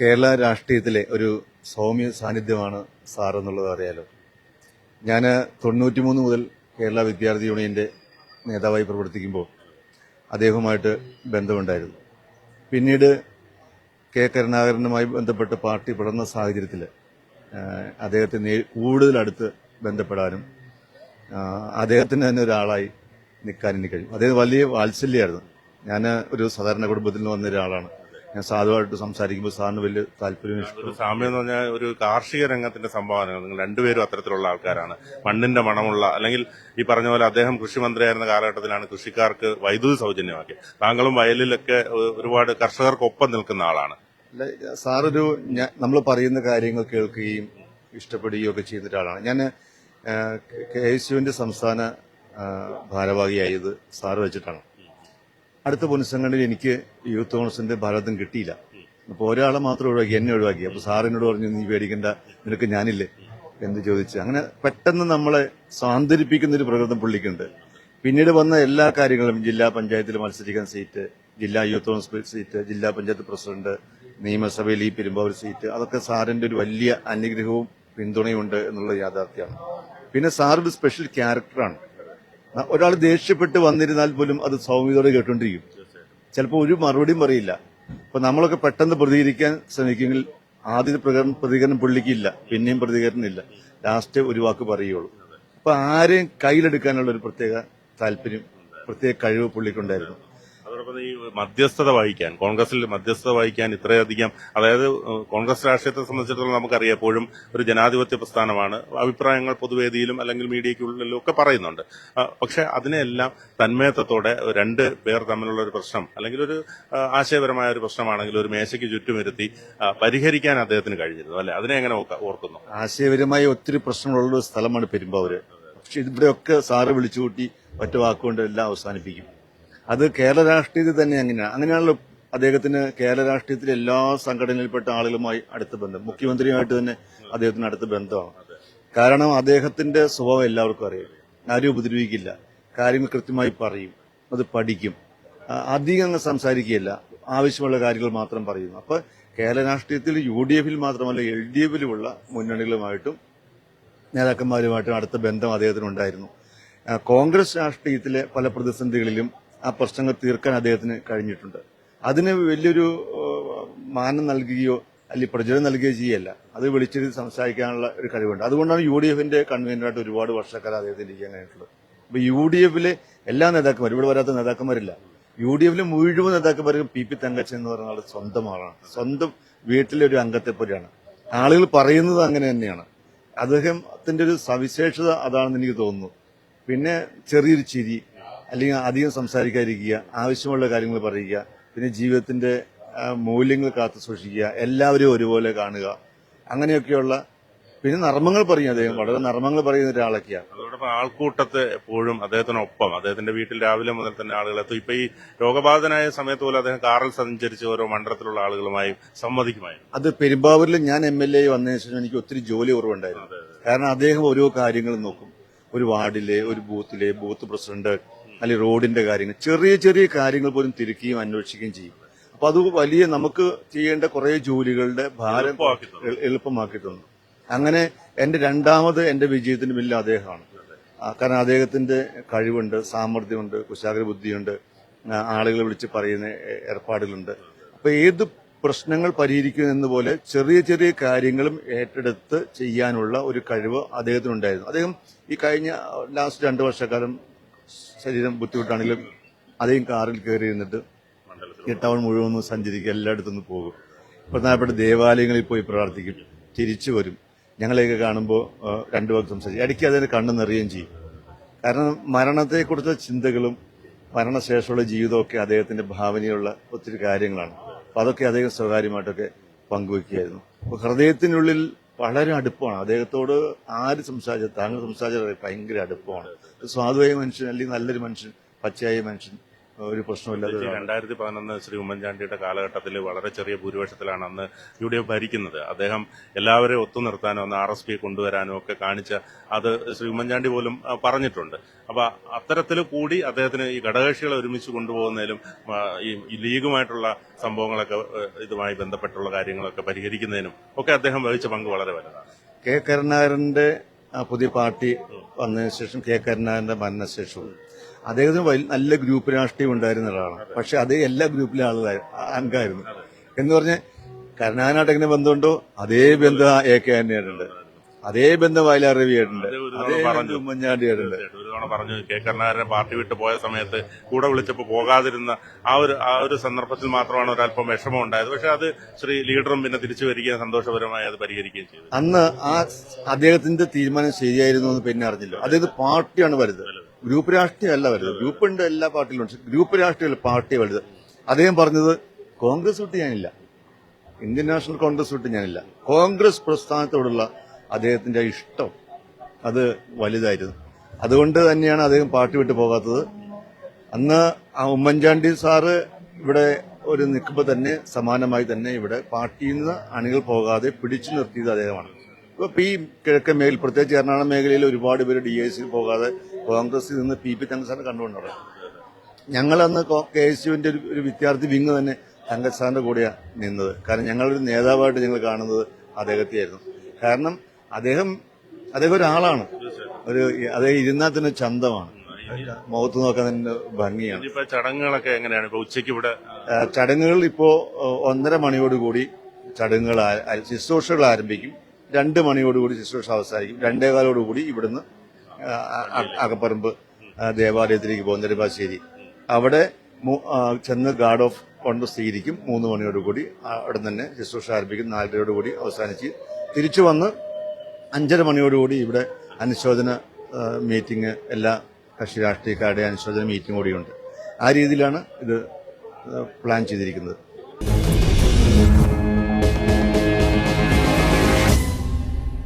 കേരള രാഷ്ട്രീയത്തിലെ ഒരു സൗമ്യ സാന്നിധ്യമാണ് സാർ എന്നുള്ളത് അറിയാലോ. ഞാൻ തൊണ്ണൂറ്റിമൂന്ന് മുതൽ കേരള വിദ്യാർത്ഥി യൂണിയന്റെ നേതാവായി പ്രവർത്തിക്കുമ്പോൾ അദ്ദേഹവുമായിട്ട് ബന്ധമുണ്ടായിരുന്നു. പിന്നീട് കെ കരുണാകരനുമായി ബന്ധപ്പെട്ട് പാർട്ടി പിളർന്ന സാഹചര്യത്തിൽ അദ്ദേഹത്തെ നേ- കൂടുതൽ അടുത്ത് ബന്ധപ്പെടാനും അദ്ദേഹത്തിന് തന്നെ ഒരാളായി നിൽക്കാൻ എനിക്ക് കഴിയും. അദ്ദേഹം വലിയ വാത്സല്യമായിരുന്നു. ഞാൻ ഒരു സാധാരണ കുടുംബത്തിൽ നിന്ന് വന്ന ഒരാളാണ്. ഞാൻ സാധുവായിട്ട് സംസാരിക്കുമ്പോൾ സാറിന് വലിയ താല്പര്യം സാമ്യം എന്ന് പറഞ്ഞാൽ ഒരു കാർഷിക രംഗത്തിന്റെ സംഭാവനകൾ. നിങ്ങൾ രണ്ടുപേരും അത്തരത്തിലുള്ള ആൾക്കാരാണ്. മണ്ണിന്റെ മണമുള്ള അല്ലെങ്കിൽ ഈ പറഞ്ഞ പോലെ അദ്ദേഹം കൃഷിമന്ത്രിയായിരുന്ന കാലഘട്ടത്തിലാണ് കൃഷിക്കാർക്ക് വൈദ്യുതി സൗജന്യമാക്കിയത്. താങ്കളും വയലിലൊക്കെ ഒരുപാട് കർഷകർക്കൊപ്പം നിൽക്കുന്ന ആളാണ്. അല്ല, സാറൊരു നമ്മൾ പറയുന്ന കാര്യങ്ങൾ കേൾക്കുകയും ഇഷ്ടപ്പെടുകയും ഒക്കെ ചെയ്യുന്ന ഒരാളാണ് ഞാൻ കെ എസ് യുവിന്റെ സംസ്ഥാന ഭാരവാഹിയായത് സാറ് വെച്ചിട്ടാണ്. അടുത്ത പുനഃസംഘടനയിൽ എനിക്ക് യൂത്ത് കോൺഗ്രസിന്റെ ഭാരതം കിട്ടിയില്ല. അപ്പോൾ ഒരാളെ മാത്രം ഒഴിവാക്കി എന്നെ ഒഴിവാക്കി. അപ്പോൾ സാറിനോട് പറഞ്ഞു നീ പേടിക്കേണ്ട നിനക്ക് ഞാനില്ലേ? എന്ന് ചോദിച്ച്. അങ്ങനെ പെട്ടെന്ന് നമ്മളെ സാന്ത്വനിപ്പിക്കുന്ന ഒരു പ്രകൃതം പുള്ളിക്കുണ്ട്. പിന്നീട് വന്ന എല്ലാ കാര്യങ്ങളും ജില്ലാ പഞ്ചായത്തിൽ മത്സരിക്കാൻ സീറ്റ് ജില്ലാ യൂത്ത് കോൺഗ്രസ് സീറ്റ് ജില്ലാ പഞ്ചായത്ത് പ്രസിഡന്റ് നിയമസഭയിൽ ഈ പെരുമ്പാവൂർ സീറ്റ് അതൊക്കെ സാറിന്റെ ഒരു വലിയ അനുഗ്രഹവും പിന്തുണയുണ്ട് എന്നുള്ള യാഥാർത്ഥ്യമാണ്. പിന്നെ സാർ ഒരു സ്പെഷ്യൽ ക്യാരക്ടറാണ് ഒരാൾ ദേഷ്യപ്പെട്ട് വന്നിരുന്നാൽ പോലും അത് സൗമ്യതയോടെ കേട്ടോണ്ടിരിക്കും. ചിലപ്പോൾ ഒരു മറുപടിയും പറയില്ല. അപ്പൊ നമ്മളൊക്കെ പെട്ടെന്ന് പ്രതികരിക്കാൻ ശ്രമിക്കുമെങ്കിൽ ആദ്യത്തെ പ്രകടനം പ്രതികരണം പുള്ളിക്കില്ല പിന്നെയും പ്രതികരണം ഇല്ല ലാസ്റ്റ് ഒരു വാക്ക് പറയുള്ളൂ. അപ്പൊ ആരെയും കയ്യിലെടുക്കാനുള്ള ഒരു പ്രത്യേക താല്പര്യം പ്രത്യേക കഴിവ് പുള്ളിക്കുണ്ടായിരുന്നു. അതോടൊപ്പം ഈ മധ്യസ്ഥത വഹിക്കാൻ കോൺഗ്രസിൽ മധ്യസ്ഥത വഹിക്കാൻ ഇത്രയധികം അതായത് കോൺഗ്രസ് രാഷ്ട്രീയത്തെ സംബന്ധിച്ചിടത്തോളം നമുക്കറിയാം എപ്പോഴും ഒരു ജനാധിപത്യ പ്രസ്ഥാനമാണ്. അഭിപ്രായങ്ങൾ പൊതുവേദിയിലും അല്ലെങ്കിൽ മീഡിയയ്ക്കുള്ളിലും ഒക്കെ പറയുന്നുണ്ട്. പക്ഷെ അതിനെല്ലാം തന്മയത്വത്തോടെ രണ്ട് പേർ തമ്മിലുള്ള ഒരു പ്രശ്നം അല്ലെങ്കിൽ ഒരു ആശയപരമായ ഒരു പ്രശ്നമാണെങ്കിൽ ഒരു മേശയ്ക്ക് ചുറ്റുമിരുത്തി പരിഹരിക്കാൻ അദ്ദേഹത്തിന് കഴിഞ്ഞിരുന്നു. അല്ലെ? അതിനെ എങ്ങനെ ഓർക്കുന്നു? ആശയപരമായ ഒത്തിരി പ്രശ്നങ്ങളുള്ള സ്ഥലമാണ് പെരുമ്പാവൂര്. പക്ഷെ ഇവിടെയൊക്കെ സാറ് വിളിച്ചുകൂട്ടി ഒറ്റ വാക്കുകൊണ്ട് എല്ലാം അവസാനിപ്പിക്കും. അത് കേരള രാഷ്ട്രീയത്തിൽ തന്നെ അങ്ങനെയാണ് അങ്ങനെയാണല്ലോ അദ്ദേഹത്തിന് കേരള രാഷ്ട്രീയത്തിലെ എല്ലാ സംഘടനയിൽപ്പെട്ട ആളുകളുമായി അടുത്ത ബന്ധം. മുഖ്യമന്ത്രിയുമായിട്ട് തന്നെ അദ്ദേഹത്തിന് അടുത്ത ബന്ധമാണ്. കാരണം അദ്ദേഹത്തിന്റെ സ്വഭാവം എല്ലാവർക്കും അറിയാം. ആരും ഉപദ്രവിക്കില്ല. കാര്യങ്ങൾ കൃത്യമായി പറയും. അത് പഠിക്കും. അധികം അങ്ങ് സംസാരിക്കുകയില്ല. ആവശ്യമുള്ള കാര്യങ്ങൾ മാത്രം പറയുന്നു. അപ്പൊ കേരള രാഷ്ട്രീയത്തിൽ യു ഡി എഫിൽ മാത്രമല്ല എൽ ഡി എഫിലുമുള്ള മുന്നണികളുമായിട്ടും നേതാക്കന്മാരുമായിട്ടും അടുത്ത ബന്ധം അദ്ദേഹത്തിനുണ്ടായിരുന്നു. കോൺഗ്രസ് രാഷ്ട്രീയത്തിലെ പല പ്രതിസന്ധികളിലും ആ പ്രശ്നങ്ങൾ തീർക്കാൻ അദ്ദേഹത്തിന് കഴിഞ്ഞിട്ടുണ്ട്. അതിന് വലിയൊരു മാനം നൽകുകയോ അല്ലെങ്കിൽ പ്രചോദനം നൽകുകയോ ചെയ്യല്ല. അത് വിളിച്ചിരുന്ന് സംസാരിക്കാനുള്ള ഒരു കഴിവുണ്ട്. അതുകൊണ്ടാണ് യു ഡി എഫിന്റെ കൺവീനറായിട്ട് ഒരുപാട് വർഷക്കാലം അദ്ദേഹത്തിന് ഇരിക്കാൻ കഴിഞ്ഞിട്ടുള്ളത്. അപ്പൊ യു ഡി എഫിലെ എല്ലാ നേതാക്കന്മാരും ഇവിടെ വരാത്ത നേതാക്കന്മാരില്ല. യു ഡി എഫിലെ മുഴുവൻ നേതാക്കന്മാരും പി പി തങ്കച്ചൻ എന്ന് പറഞ്ഞ ആൾ സ്വന്തം ആളാണ്. സ്വന്തം വീട്ടിലെ ഒരു അംഗത്തെ പോലെയാണ് ആളുകൾ പറയുന്നത് അങ്ങനെ തന്നെയാണ്. അദ്ദേഹത്തിന്റെ ഒരു സവിശേഷത അതാണെന്ന് എനിക്ക് തോന്നുന്നു. പിന്നെ ചെറിയൊരു ചിരി അല്ലെങ്കിൽ അധികം സംസാരിക്കാതിരിക്കുക ആവശ്യമുള്ള കാര്യങ്ങൾ പറയുക പിന്നെ ജീവിതത്തിന്റെ മൂല്യങ്ങൾ കാത്തു സൂക്ഷിക്കുക എല്ലാവരും ഒരുപോലെ കാണുക അങ്ങനെയൊക്കെയുള്ള പിന്നെ നർമ്മങ്ങൾ പറയും അദ്ദേഹം. വളരെ നർമ്മങ്ങൾ പറയുന്ന ഒരാളൊക്കെയാണ് അതോടൊപ്പം ആൾക്കൂട്ടത്തെ എപ്പോഴും അദ്ദേഹത്തിനൊപ്പം അദ്ദേഹത്തിന്റെ വീട്ടിൽ രാവിലെ മുതൽ തന്നെ ആളുകൾ എത്തും. ഇപ്പൊ ഈ രോഗബാധനായ സമയത്ത് പോലും അദ്ദേഹം കാറിൽ സഞ്ചരിച്ച് ഓരോ മണ്ഡലത്തിലുള്ള ആളുകളുമായി സംവദിക്കുമായിരുന്നു. അത് പെരുമ്പാവൂരിൽ ഞാൻ എം എൽ എ വന്നതിന് ശേഷം എനിക്ക് ഒത്തിരി ജോലി കുറവുണ്ടായിരുന്നു. കാരണം അദ്ദേഹം ഓരോ കാര്യങ്ങളും നോക്കും. ഒരു വാർഡിലെ ഒരു ബൂത്തിലെ ബൂത്ത് പ്രസിഡന്റ് അല്ലെങ്കിൽ റോഡിന്റെ കാര്യങ്ങൾ ചെറിയ ചെറിയ കാര്യങ്ങൾ പോലും തിരുക്കുകയും അന്വേഷിക്കുകയും ചെയ്യും. അപ്പൊ അത് വലിയ നമുക്ക് ചെയ്യേണ്ട കുറെ ജോലികളുടെ ഭാരം എളുപ്പമാക്കി തന്നു. അങ്ങനെ എന്റെ രണ്ടാമത് എന്റെ വിജയത്തിന് വലിയ അദ്ദേഹമാണ്. കാരണം അദ്ദേഹത്തിന്റെ കഴിവുണ്ട് സാമർഥ്യമുണ്ട് കുശാഗ്ര ബുദ്ധിയുണ്ട് ആളുകളെ വിളിച്ച് പറയുന്ന ഏർപ്പാടുകളുണ്ട്. അപ്പൊ ഏത് പ്രശ്നങ്ങൾ പരിഹരിക്കുന്ന പോലെ ചെറിയ ചെറിയ കാര്യങ്ങളും ഏറ്റെടുത്ത് ചെയ്യാനുള്ള ഒരു കഴിവ് അദ്ദേഹത്തിനുണ്ടായിരുന്നു. അദ്ദേഹം ഈ കഴിഞ്ഞ ലാസ്റ്റ് രണ്ട് വർഷക്കാലം ശരീരം ബുദ്ധിമുട്ടാണെങ്കിലും അതേയും കാറിൽ കയറി ഇരുന്നിട്ട് ഈ ടൗൺ മുഴുവൻ സഞ്ചരിക്കുക എല്ലായിടത്തും ഒന്ന് പോകും. പ്രധാനപ്പെട്ട ദേവാലയങ്ങളിൽ പോയി പ്രാർത്ഥിക്കും തിരിച്ചു വരും. ഞങ്ങളെയൊക്കെ കാണുമ്പോൾ രണ്ടു വാക്ക് സംസാരിക്കും. ഇടയ്ക്ക് അതിന് കണ്ണു നിറയുകയും ചെയ്യും. കാരണം മരണത്തെക്കുറിച്ച ചിന്തകളും മരണശേഷമുള്ള ജീവിതമൊക്കെ അദ്ദേഹത്തിന്റെ ഭാവനയുള്ള ഒത്തിരി കാര്യങ്ങളാണ്. അപ്പോൾ അതൊക്കെ അദ്ദേഹം സ്വകാര്യമായിട്ടൊക്കെ പങ്കുവെക്കുകയായിരുന്നു. അപ്പൊ ഹൃദയത്തിനുള്ളിൽ വളരെ അടുപ്പമാണ്. അദ്ദേഹത്തോട് ആര് സംസാരിച്ച താങ്കൾ സംസാരിച്ച ഭയങ്കര അടുപ്പമാണ്. സ്വാധുവായ മനുഷ്യൻ അല്ലെങ്കിൽ നല്ലൊരു മനുഷ്യൻ പച്ചയായ മനുഷ്യൻ ഒരു പ്രശ്നമില്ലാതെ. രണ്ടായിരത്തി പതിനൊന്ന് ശ്രീ ഉമ്മൻചാണ്ടിയുടെ കാലഘട്ടത്തിൽ വളരെ ചെറിയ ഭൂരിപക്ഷത്തിലാണ് അന്ന് യു ഡി എഫ് ഭരിക്കുന്നത്. അദ്ദേഹം എല്ലാവരെയും ഒത്തുനിർത്താനോ അന്ന് ആർ എസ് പിയെ കൊണ്ടുവരാനും ഒക്കെ കാണിച്ച അത് ശ്രീ ഉമ്മൻചാണ്ടി പോലും പറഞ്ഞിട്ടുണ്ട്. അപ്പൊ അത്തരത്തിൽ കൂടി അദ്ദേഹത്തിന് ഈ ഘടകകക്ഷികളെ ഒരുമിച്ച് കൊണ്ടുപോകുന്നതിലും ഈ ലീഗുമായിട്ടുള്ള സംഭവങ്ങളൊക്കെ ഇതുമായി ബന്ധപ്പെട്ടുള്ള കാര്യങ്ങളൊക്കെ പരിഹരിക്കുന്നതിനും ഒക്കെ അദ്ദേഹം വഹിച്ച പങ്ക് വളരെ വലുതാണ്. കെ. കരുണാകരന്റെ പുതിയ പാർട്ടി വന്നതിന് ശേഷം കെ കരുണാകരന്റെ മരണശേഷവും. അദ്ദേഹത്തിന് നല്ല ഗ്രൂപ്പ് രാഷ്ട്രീയം ഉണ്ടായിരുന്ന ഒരാളാണ്. പക്ഷെ അതേ എല്ലാ ഗ്രൂപ്പിലെ ആളുകളായിരുന്നു അംഗമായിരുന്നു. എന്ന് പറഞ്ഞ് കരുണാകരനായിട്ട് എങ്ങനെ ബന്ധമുണ്ടോ അതേ ബന്ധം എ കെ ആന്റണിയായിട്ടുണ്ട് അതേ ബന്ധം വയലാർ രവിയായിട്ടുണ്ട് അത്. ബന്ധം ഉമ്മൻചാണ്ടിയായിട്ടുണ്ട് ഒരു തവണ പറഞ്ഞു. കെ. കരുണാകരൻ പാർട്ടി വിട്ട് പോയ സമയത്ത് കൂടെ വിളിച്ചപ്പോൾ പോകാതിരുന്ന ആ ഒരു ആ ഒരു സന്ദർഭത്തിൽ മാത്രമാണ് ഒരല്പം വിഷമം ഉണ്ടായത്. പക്ഷെ അത് ശ്രീ ലീഡറും പിന്നെ തിരിച്ചു വരികയും സന്തോഷപരമായി അത് പരിഹരിക്കുകയും ചെയ്തു. അന്ന് ആ അദ്ദേഹത്തിന്റെ തീരുമാനം ശരിയായിരുന്നു എന്ന് പിന്നെ അറിഞ്ഞില്ല. അതായത് പാർട്ടിയാണ് വലുത്. ഗ്രൂപ്പ് രാഷ്ട്രീയമല്ല വലുത്. ഗ്രൂപ്പ് ഉണ്ട് എല്ലാ പാർട്ടിയിലും പക്ഷെ ഗ്രൂപ്പ് രാഷ്ട്രീയമല്ല പാർട്ടി വലുത്. അദ്ദേഹം പറഞ്ഞത് കോൺഗ്രസ് വിട്ട് ഞാനില്ല. ഇന്ത്യൻ നാഷണൽ കോൺഗ്രസ് വിട്ട് ഞാനില്ല. കോൺഗ്രസ് പ്രസ്ഥാനത്തോടുള്ള അദ്ദേഹത്തിന്റെ ഇഷ്ടം അത് വലുതായിരുന്നു. അതുകൊണ്ട് തന്നെയാണ് അദ്ദേഹം പാർട്ടി വിട്ടു പോകാത്തത്. അന്ന് ഉമ്മൻചാണ്ടി സാറ് ഇവിടെ ഒരു നിൽക്കുമ്പോൾ തന്നെ സമാനമായി തന്നെ ഇവിടെ പാർട്ടിയിൽ നിന്ന് അണികൾ പോകാതെ പിടിച്ചു നിർത്തിയത് അദ്ദേഹമാണ്. ഇപ്പൊ പി കിഴക്കൻ മേഖല പ്രത്യേകിച്ച് എറണാകുളം മേഖലയിൽ ഒരുപാട് പേര് ഡി ഐ സിയിൽ പോകാതെ കോൺഗ്രസിൽ നിന്ന് പി പി തങ്കസാറിനെ കണ്ടുകൊണ്ടാണ് ഞങ്ങളന്ന് കെ എസ് യുവിന്റെ ഒരു വിദ്യാർത്ഥി വിങ് തന്നെ തങ്കസാറിന്റെ കൂടെയാണ് നിന്നത്. കാരണം ഞങ്ങളൊരു നേതാവായിട്ട് ഞങ്ങൾ കാണുന്നത് അദ്ദേഹത്തെയായിരുന്നു. കാരണം അദ്ദേഹം അദ്ദേഹം ഒരാളാണ്. ഒരു അദ്ദേഹം ഇരുന്നാൽ തന്നെ ചന്തമാണ്. മുഖത്ത് നോക്കാൻ തന്നെ ഭംഗിയാണ്. ചടങ്ങുകളൊക്കെ എങ്ങനെയാണ്? ഇപ്പൊ ഉച്ചയ്ക്ക് ഇവിടെ ചടങ്ങുകൾ ഇപ്പോ ഒന്നര മണിയോടുകൂടി ചടങ്ങുകൾ ശുശ്രൂഷകൾ ആരംഭിക്കും. രണ്ട് മണിയോടുകൂടി ശുശ്രൂഷ അവസാനിക്കും. രണ്ടേകാലോടുകൂടി ഇവിടുന്ന് അകപ്പറമ്പ് ദേവാലയത്തിലേക്ക് പോകും നെടുമ്പാശ്ശേരി. അവിടെ ചെന്ന് ഗാർഡ് ഓഫ് കൊണ്ട് സ്വീകരിക്കും. മൂന്ന് മണിയോടുകൂടി അവിടെ തന്നെ ശുശ്രൂഷ ആരംഭിക്കും. നാലരയോടുകൂടി അവസാനിച്ച് തിരിച്ചു വന്ന് അഞ്ചര മണിയോടുകൂടി ഇവിടെ അനുശോചന മീറ്റിംഗ് എല്ലാ കക്ഷി രാഷ്ട്രീയക്കാരുടെ അനുശോചന മീറ്റിംഗ് കൂടിയുണ്ട്. ആ രീതിയിലാണ് ഇത് പ്ലാൻ ചെയ്തിരിക്കുന്നത്.